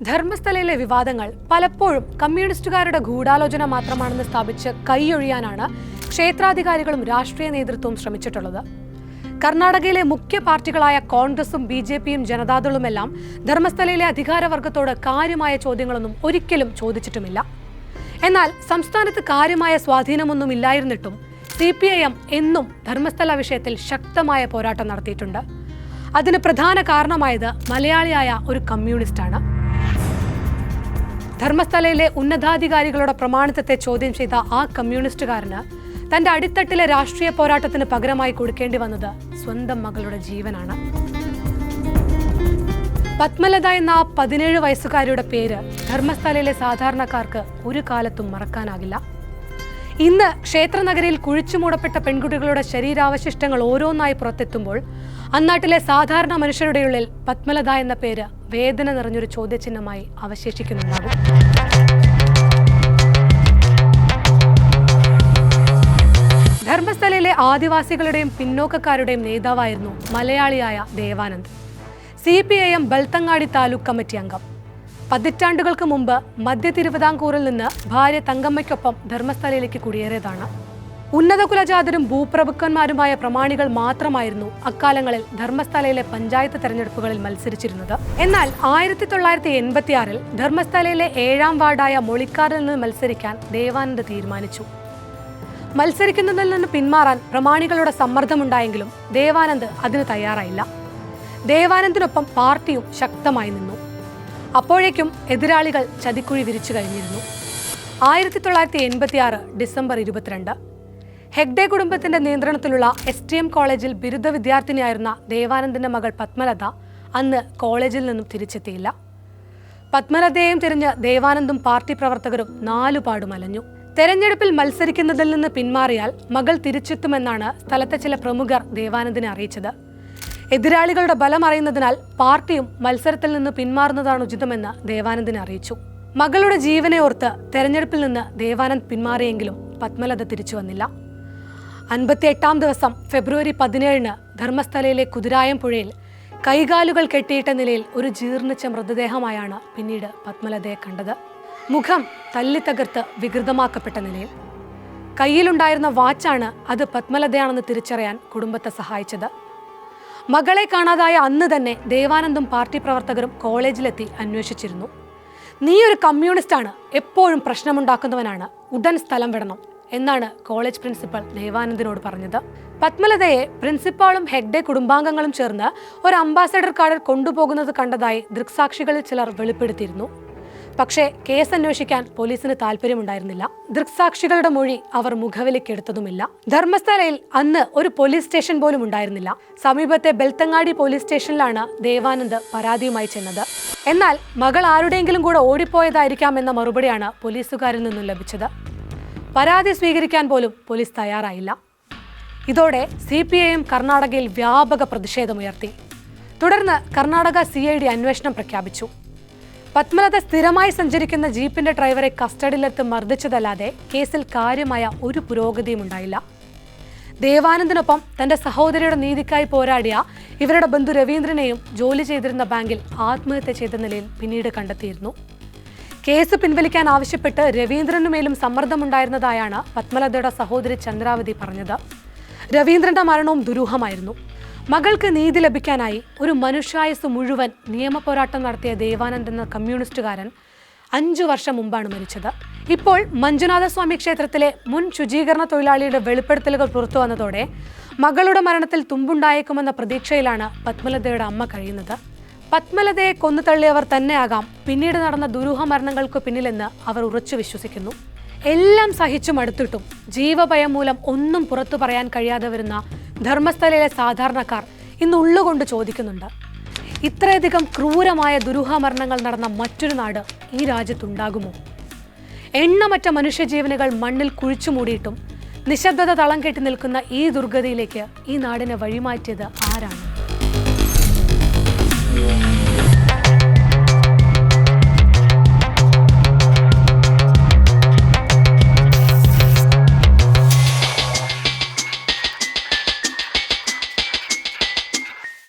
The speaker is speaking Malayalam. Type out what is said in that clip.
ധർമ്മസ്ഥലയിലെ വിവാദങ്ങൾ പലപ്പോഴും കമ്മ്യൂണിസ്റ്റുകാരുടെ ഗൂഢാലോചന മാത്രമാണെന്ന് സ്ഥാപിച്ച് കൈയൊഴിയാനാണ് ക്ഷേത്രാധികാരികളും രാഷ്ട്രീയ നേതൃത്വവും ശ്രമിച്ചിട്ടുള്ളത്. കർണാടകയിലെ മുഖ്യ പാർട്ടികളായ കോൺഗ്രസും ബി ജെ പിയും ജനതാദളുമെല്ലാം ധർമ്മസ്ഥലയിലെ അധികാരവർഗത്തോട് കാര്യമായ ചോദ്യങ്ങളൊന്നും ഒരിക്കലും ചോദിച്ചിട്ടുമില്ല. എന്നാൽ സംസ്ഥാനത്ത് കാര്യമായ സ്വാധീനമൊന്നും ഇല്ലായിരുന്നിട്ടും സി പി ഐ എം എന്നും ധർമ്മസ്ഥല വിഷയത്തിൽ ശക്തമായ പോരാട്ടം നടത്തിയിട്ടുണ്ട്. അതിന് പ്രധാന കാരണമായത് മലയാളിയായ ഒരു കമ്മ്യൂണിസ്റ്റാണ്. ധർമ്മസ്ഥലയിലെ ഉന്നതാധികാരികളുടെ പ്രമാണിത്വത്തെ ചോദ്യം ചെയ്ത ആ കമ്മ്യൂണിസ്റ്റുകാരന് തന്റെ അടിത്തട്ടിലെ രാഷ്ട്രീയ പോരാട്ടത്തിന് പകരമായി കൊടുക്കേണ്ടി വന്നത് സ്വന്തം മകളുടെ ജീവനാണ്. പത്മലത എന്ന ആ പതിനേഴ് വയസ്സുകാരിയുടെ പേര് ധർമ്മസ്ഥലയിലെ സാധാരണക്കാർക്ക് ഒരു കാലത്തും മറക്കാനാകില്ല. ഇന്ന് ക്ഷേത്രനഗരിയിൽ കുഴിച്ചു മൂടപ്പെട്ട പെൺകുട്ടികളുടെ ശരീരാവശിഷ്ടങ്ങൾ ഓരോന്നായി പുറത്തെത്തുമ്പോൾ അന്നാട്ടിലെ സാധാരണ മനുഷ്യരുടെ ഉള്ളിൽ പത്മലത എന്ന പേര് വേദന നിറഞ്ഞൊരു ചോദ്യചിഹ്നമായി അവശേഷിക്കുന്നുണ്ടാകും. ധർമ്മസ്ഥലയിലെ ആദിവാസികളുടെയും പിന്നോക്കക്കാരുടെയും നേതാവായിരുന്നു മലയാളിയായ Devanand. C P I M Belthangady taluk committee അംഗം. പതിറ്റാണ്ടുകൾക്ക് മുമ്പ് മധ്യ തിരുവിതാംകൂറിൽ നിന്ന് ഭാര്യ തങ്കമ്മയ്ക്കൊപ്പം ധർമ്മസ്ഥലയിലേക്ക് കുടിയേറിയതാണ്. ഉന്നത കുലജാതരും ഭൂപ്രഭുക്കന്മാരുമായ പ്രമാണികൾ മാത്രമായിരുന്നു അക്കാലങ്ങളിൽ ധർമ്മസ്ഥലയിലെ പഞ്ചായത്ത് തെരഞ്ഞെടുപ്പുകളിൽ മത്സരിച്ചിരുന്നത്. എന്നാൽ ആയിരത്തി തൊള്ളായിരത്തി എൺപത്തിയാറിൽ ധർമ്മസ്ഥലയിലെ ഏഴാം വാർഡായ മൊളിക്കാറിൽ നിന്ന് മത്സരിക്കാൻ ദേവാനന്ദ് തീരുമാനിച്ചു. മത്സരിക്കുന്നതിൽ നിന്ന് പിന്മാറാൻ പ്രമാണികളുടെ സമ്മർദ്ദമുണ്ടായെങ്കിലും ദേവാനന്ദ് അതിന് തയ്യാറായില്ല. ദേവാനന്ദിനൊപ്പം പാർട്ടിയും ശക്തമായി നിന്നു. അപ്പോഴേക്കും എതിരാളികൾ ചതിക്കുഴി വിരിച്ചു കഴിഞ്ഞിരുന്നു. ആയിരത്തി തൊള്ളായിരത്തി എൺപത്തിയാറ് ഡിസംബർ ഇരുപത്തിരണ്ട് ഹെഗ്ഡെ കുടുംബത്തിന്റെ നിയന്ത്രണത്തിലുള്ള എസ് ടി എം കോളേജിൽ ബിരുദ വിദ്യാർത്ഥിനിയായിരുന്ന ദേവാനന്ദന്റെ മകൾ പത്മലത അന്ന് കോളേജിൽ നിന്നും തിരിച്ചെത്തിയില്ല. പത്മലതയെയും തിരിഞ്ഞ് ദേവാനന്ദും പാർട്ടി പ്രവർത്തകരും നാലുപാടും അലഞ്ഞു. തെരഞ്ഞെടുപ്പിൽ മത്സരിക്കുന്നതിൽ നിന്ന് പിന്മാറിയാൽ മകൾ തിരിച്ചെത്തുമെന്നാണ് സ്ഥലത്തെ ചില പ്രമുഖർ ദേവാനന്ദിനെ അറിയിച്ചത്. എതിരാളികളുടെ ബലം അറിയുന്നതിനാൽ പാർട്ടിയും മത്സരത്തിൽ നിന്ന് പിന്മാറുന്നതാണ് ഉചിതമെന്ന് ദേവാനന്ദിനെ അറിയിച്ചു. മകളുടെ ജീവനെ ഓർത്ത് തെരഞ്ഞെടുപ്പിൽ നിന്ന് ദേവാനന്ദ് പിന്മാറിയെങ്കിലും പത്മലത തിരിച്ചു വന്നില്ല. അൻപത്തിയെട്ടാം ദിവസം ഫെബ്രുവരി പതിനേഴിന് ധർമ്മസ്ഥലയിലെ കുതിരായം പുഴയിൽ കൈകാലുകൾ കെട്ടിയിട്ട നിലയിൽ ഒരു ജീർണിച്ച മൃതദേഹമായാണ് പിന്നീട് പത്മലതയെ കണ്ടത്. മുഖം തല്ലിത്തകർത്ത് വികൃതമാക്കപ്പെട്ട നിലയിൽ. കയ്യിലുണ്ടായിരുന്ന വാച്ചാണ് അത് പത്മലതയാണെന്ന് തിരിച്ചറിയാൻ കുടുംബത്തെ സഹായിച്ചത്. മകളെ കാണാതായ അന്ന് തന്നെ ദേവാനന്ദും പാർട്ടി പ്രവർത്തകരും കോളേജിലെത്തി അന്വേഷിച്ചിരുന്നു. നീ ഒരു കമ്മ്യൂണിസ്റ്റാണ്. എപ്പോഴും പ്രശ്നമുണ്ടാക്കുന്നവനാണ്. ഉടൻ സ്ഥലം വിടണം. എന്നാണ് കോളേജ് പ്രിൻസിപ്പൽ ദേവാനന്ദിനോട് പറഞ്ഞത്. പത്മലതയെ പ്രിൻസിപ്പാളും ഹെഗ്ഡെ കുടുംബാംഗങ്ങളും ചേർന്ന് ഒരു അംബാസഡർ കാർഡിൽ കൊണ്ടുപോകുന്നത് കണ്ടതായി ദൃക്സാക്ഷികളിൽ ചിലർ വെളിപ്പെടുത്തിയിരുന്നു. പക്ഷേ കേസ് അന്വേഷിക്കാൻ പോലീസിന് താല്പര്യമുണ്ടായിരുന്നില്ല ദൃക്സാക്ഷികളുടെ മൊഴി അവർ മുഖവിലേക്കെടുത്തതുമില്ല ധർമ്മസ്ഥലയിൽ അന്ന് ഒരു പോലീസ് സ്റ്റേഷൻ പോലും ഉണ്ടായിരുന്നില്ല. സമീപത്തെ ബെൽത്തങ്ങാടി പോലീസ് സ്റ്റേഷനിലാണ് ദേവാനന്ദ് പരാതിയുമായി ചെന്നത്. എന്നാൽ മകൾ ആരുടെയെങ്കിലും കൂടെ ഓടിപ്പോയതായിരിക്കാം എന്ന മറുപടിയാണ് പോലീസുകാരിൽ നിന്നും ലഭിച്ചത്. പരാതി സ്വീകരിക്കാൻ പോലും പോലീസ് തയ്യാറായില്ല. ഇതോടെ സി പി ഐ എം കർണാടകയിൽ വ്യാപക പ്രതിഷേധമുയർത്തി തുടർന്ന് കർണാടക സി ഐ ഡി അന്വേഷണം പ്രഖ്യാപിച്ചു. പത്മലത സ്ഥിരമായി സഞ്ചരിക്കുന്ന ജീപ്പിന്റെ ഡ്രൈവറെ കസ്റ്റഡിയിലെടുത്ത് മർദ്ദിച്ചതല്ലാതെ കേസിൽ കാര്യമായ ഒരു പുരോഗതിയും ഉണ്ടായില്ല. ദേവാനന്ദിനൊപ്പം തന്റെ സഹോദരിയുടെ നീതിക്കായി പോരാടിയ ഇവരുടെ ബന്ധു രവീന്ദ്രനെയും ജോലി ചെയ്തിരുന്ന ബാങ്കിൽ ആത്മഹത്യ ചെയ്ത നിലയിൽ പിന്നീട് കണ്ടെത്തിയിരുന്നു. കേസ് പിൻവലിക്കാൻ ആവശ്യപ്പെട്ട് രവീന്ദ്രനുമേലും സമ്മർദ്ദമുണ്ടായിരുന്നതായാണ് പത്മലതയുടെ സഹോദരി ചന്ദ്രാവതി പറഞ്ഞത്. രവീന്ദ്രന്റെ മരണവും ദുരൂഹമായിരുന്നു. മകൾക്ക് നീതി ലഭിക്കാനായി ഒരു മനുഷ്യായുസ് മുഴുവൻ നിയമപോരാട്ടം നടത്തിയ ദേവാനന്ദ് എന്ന കമ്മ്യൂണിസ്റ്റുകാരൻ അഞ്ചു വർഷം മുമ്പാണ് മരിച്ചത്. ഇപ്പോൾ മഞ്ജുനാഥസ്വാമി ക്ഷേത്രത്തിലെ മുൻ ശുചീകരണ തൊഴിലാളിയുടെ വെളിപ്പെടുത്തലുകൾ പുറത്തു വന്നതോടെ മകളുടെ മരണത്തിൽ തുമ്പുണ്ടായേക്കുമെന്ന പ്രതീക്ഷയിലാണ് പത്മലതയുടെ അമ്മ കഴിയുന്നത്. പത്മലതയെ കൊന്നു തള്ളിയവർ തന്നെയാകാം പിന്നീട് നടന്ന ദുരൂഹ മരണങ്ങൾക്ക് പിന്നിലെന്ന് അവർ ഉറച്ചു വിശ്വസിക്കുന്നു. എല്ലാം സഹിച്ചും അടുത്തിട്ടും ജീവഭയം മൂലം ഒന്നും പുറത്തു പറയാൻ കഴിയാതെ വരുന്ന ധർമ്മസ്ഥലയിലെ സാധാരണക്കാർ ഇന്ന് ഉള്ളുകൊണ്ട് ചോദിക്കുന്നുണ്ട്. ഇത്രയധികം ക്രൂരമായ ദുരൂഹ മരണങ്ങൾ നടന്ന മറ്റൊരു നാട് ഈ രാജ്യത്തുണ്ടാകുമോ? എണ്ണമറ്റ മനുഷ്യജീവനുകൾ മണ്ണിൽ കുഴിച്ചു മൂടിയിട്ടും നിശബ്ദത തളം കെട്ടി നിൽക്കുന്ന ഈ ദുർഗതിയിലേക്ക് ഈ നാടിനെ വഴിമാറ്റിയത് ആരാണ്? Thank you.